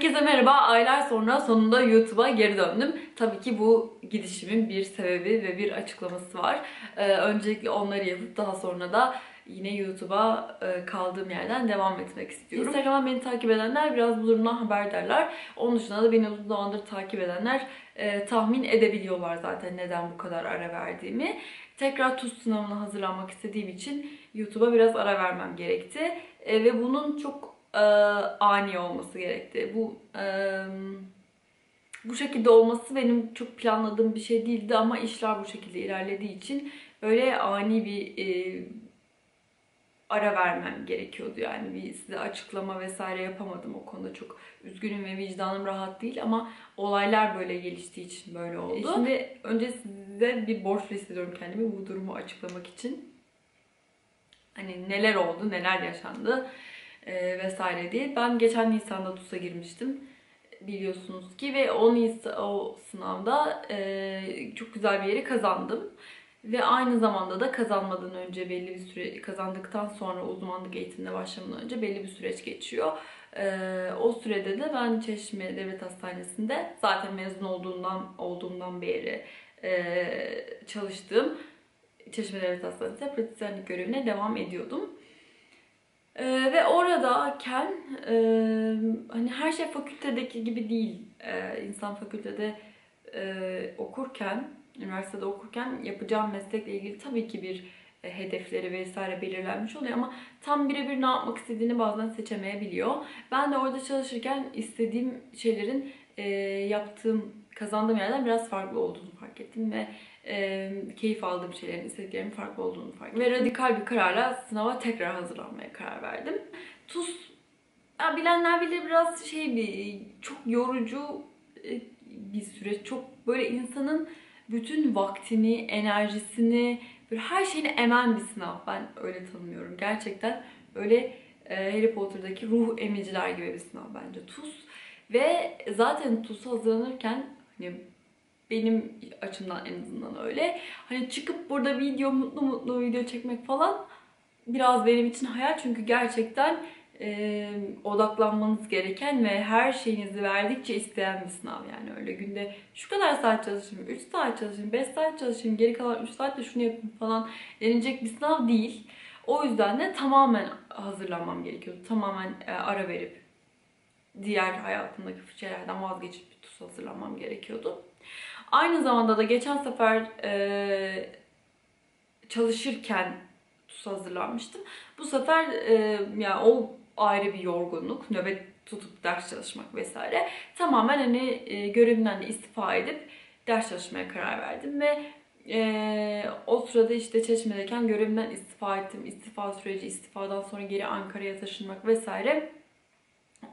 Herkese merhaba. Aylar sonra sonunda YouTube'a geri döndüm. Tabii ki bu gidişimin bir sebebi ve bir açıklaması var. Ee, öncelikle onları yapıp daha sonra da yine YouTube'a e, kaldığım yerden devam etmek istiyorum. Instagram'dan beni takip edenler biraz bu durumdan haberdarlar. Onun dışında da beni uzun zamandır takip edenler e, tahmin edebiliyorlar zaten neden bu kadar ara verdiğimi. Tekrar TUS sınavına hazırlanmak istediğim için YouTube'a biraz ara vermem gerekti. E, ve bunun çok e, ani olması gerekti. Bu e, bu şekilde olması benim çok planladığım bir şey değildi ama işler bu şekilde ilerlediği için böyle ani bir e, ara vermem gerekiyordu yani bir size açıklama vesaire yapamadım o konuda çok üzgünüm ve vicdanım rahat değil ama olaylar böyle geliştiği için böyle oldu. E şimdi önce size bir borçlu hissediyorum kendimi bu durumu açıklamak için. Hani neler oldu, neler yaşandı e, vesaire diye. Ben geçen Nisan'da TUS'a girmiştim biliyorsunuz ki ve o, Nisan, o sınavda e, çok güzel bir yeri kazandım. Ve aynı zamanda da kazanmadan önce belli bir süre, kazandıktan sonra uzmanlık eğitimine başlamadan önce belli bir süreç geçiyor. Ee, o sürede de ben Çeşme Devlet Hastanesi'nde zaten mezun olduğundan olduğumdan beri e, çalıştığım Çeşme Devlet Hastanesi'nde pratisyenlik görevine devam ediyordum. Ee, ve oradayken e, hani her şey fakültedeki gibi değil. Ee, insan fakültede e, okurken, üniversitede okurken yapacağım meslekle ilgili tabii ki bir e, hedefleri vesaire belirlenmiş oluyor ama tam birebir ne yapmak istediğini bazen seçemeyebiliyor. Ben de orada çalışırken istediğim şeylerin e, yaptığım, kazandığım yerden biraz farklı olduğunu fark ettim ve e, keyif aldığım şeylerin istediklerimin farklı olduğunu fark ettim. Ve radikal bir kararla sınava tekrar hazırlanmaya karar verdim. TUS ya bilenler bilir biraz şey bir çok yorucu e, bir süreç. Çok böyle insanın bütün vaktini, enerjisini, böyle her şeyini emen bir sınav. Ben öyle tanımıyorum. Gerçekten öyle e, Harry Potter'daki ruh emiciler gibi bir sınav bence TUS. Ve zaten TUS'a hazırlanırken hani benim açımdan en azından öyle. Hani çıkıp burada video, mutlu mutlu video çekmek falan biraz benim için hayal. Çünkü gerçekten e, odaklanmanız gereken ve her şeyinizi verdikçe isteyen bir sınav yani öyle günde şu kadar saat çalışayım, 3 saat çalışayım, 5 saat çalışayım, geri kalan 3 saatte şunu yapayım falan denilecek bir sınav değil. O yüzden de tamamen hazırlanmam gerekiyordu. Tamamen e, ara verip diğer hayatımdaki şeylerden vazgeçip bir TUS hazırlanmam gerekiyordu. Aynı zamanda da geçen sefer e, çalışırken TUS hazırlanmıştım. Bu sefer e, yani o ayrı bir yorgunluk, nöbet tutup ders çalışmak vesaire. Tamamen hani e, görevimden de istifa edip ders çalışmaya karar verdim ve e, o sırada işte Çeşme'deyken görevimden istifa ettim. İstifa süreci, istifadan sonra geri Ankara'ya taşınmak vesaire.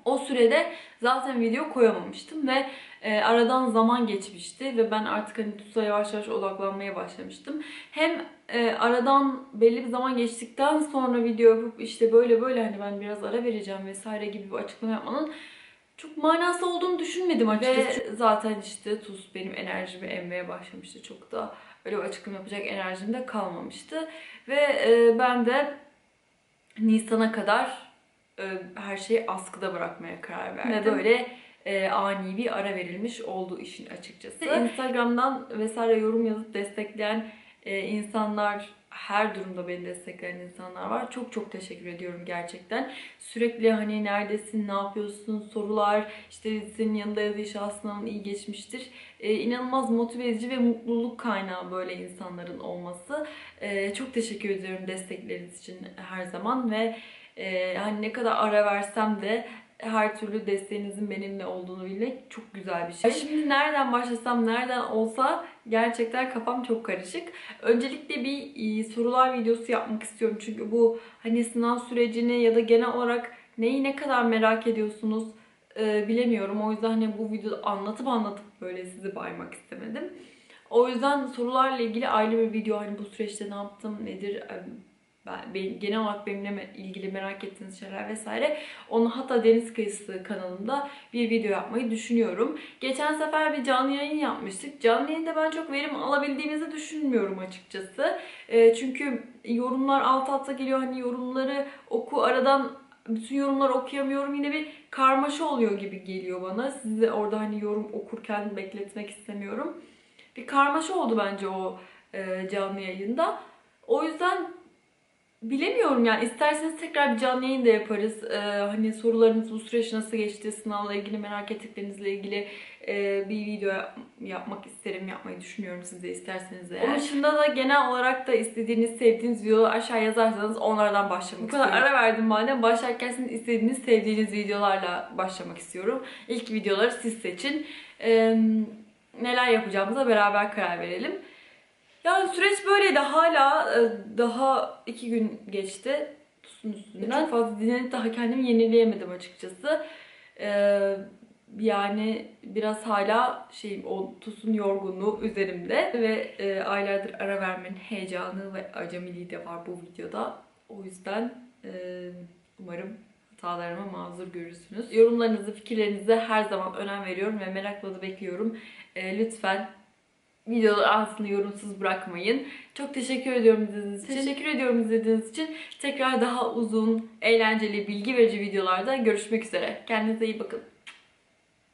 O sürede zaten video koyamamıştım ve e, aradan zaman geçmişti ve ben artık hani TUS'a yavaş yavaş odaklanmaya başlamıştım. Hem e, aradan belli bir zaman geçtikten sonra video yapıp işte böyle böyle hani ben biraz ara vereceğim vesaire gibi bir açıklama yapmanın çok manası olduğunu düşünmedim açıkçası. Ve zaten işte TUS benim enerjimi emmeye başlamıştı. Çok da öyle bir açıklama yapacak enerjim de kalmamıştı. Ve e, ben de Nisan'a kadar her şeyi askıda bırakmaya karar verdim. Ve böyle e, ani bir ara verilmiş oldu işin açıkçası. Instagram'dan vesaire yorum yazıp destekleyen e, insanlar her durumda beni destekleyen insanlar var. Çok çok teşekkür ediyorum gerçekten. Sürekli hani neredesin, ne yapıyorsun sorular, işte senin yanında yazı sınavın iyi geçmiştir. Ee, inanılmaz motive edici ve mutluluk kaynağı böyle insanların olması. Ee, çok teşekkür ediyorum destekleriniz için her zaman ve e, hani ne kadar ara versem de her türlü desteğinizin benimle olduğunu bilmek çok güzel bir şey. Şimdi nereden başlasam, nereden olsa gerçekten kafam çok karışık. Öncelikle bir e, sorular videosu yapmak istiyorum. Çünkü bu hani sınav sürecini ya da genel olarak neyi ne kadar merak ediyorsunuz e, bilemiyorum. O yüzden hani bu videoda anlatıp anlatıp böyle sizi baymak istemedim. O yüzden sorularla ilgili ayrı bir video hani bu süreçte ne yaptım, nedir, e, genel olarak benimle ilgili merak ettiğiniz şeyler vesaire onu hatta Deniz Kıyısı kanalında bir video yapmayı düşünüyorum. Geçen sefer bir canlı yayın yapmıştık. Canlı yayında ben çok verim alabildiğimizi düşünmüyorum açıkçası. E, çünkü yorumlar alt alta geliyor. Hani yorumları oku aradan bütün yorumları okuyamıyorum. Yine bir karmaşa oluyor gibi geliyor bana. Sizi orada hani yorum okurken bekletmek istemiyorum. Bir karmaşa oldu bence o e, canlı yayında. O yüzden bilemiyorum yani isterseniz tekrar bir canlı yayın da yaparız. Ee, hani sorularınız bu süreç nasıl geçti, sınavla ilgili merak ettiklerinizle ilgili e, bir video yap- yapmak isterim, yapmayı düşünüyorum siz de isterseniz eğer. Onun dışında da genel olarak da istediğiniz, sevdiğiniz videoları aşağı yazarsanız onlardan başlamak Bu kadar ara verdim madem. Başlarken sizin istediğiniz, sevdiğiniz videolarla başlamak istiyorum. İlk videoları siz seçin. Ee, neler yapacağımıza beraber karar verelim. Yani süreç böyleydi. Hala e, daha iki gün geçti. Tuzun üstünden. Çok fazla dinlenip daha kendimi yenileyemedim açıkçası. Ee, yani biraz hala şeyim o tuzun yorgunluğu üzerimde ve e, aylardır ara vermenin heyecanı ve acemiliği de var bu videoda. O yüzden e, umarım hatalarıma mazur görürsünüz. Yorumlarınızı, fikirlerinize her zaman önem veriyorum ve merakla da bekliyorum. E, lütfen videoları aslında yorumsuz bırakmayın. Çok teşekkür ediyorum izlediğiniz için. Teşekkür ediyorum izlediğiniz için. Tekrar daha uzun, eğlenceli, bilgi verici videolarda görüşmek üzere. Kendinize iyi bakın.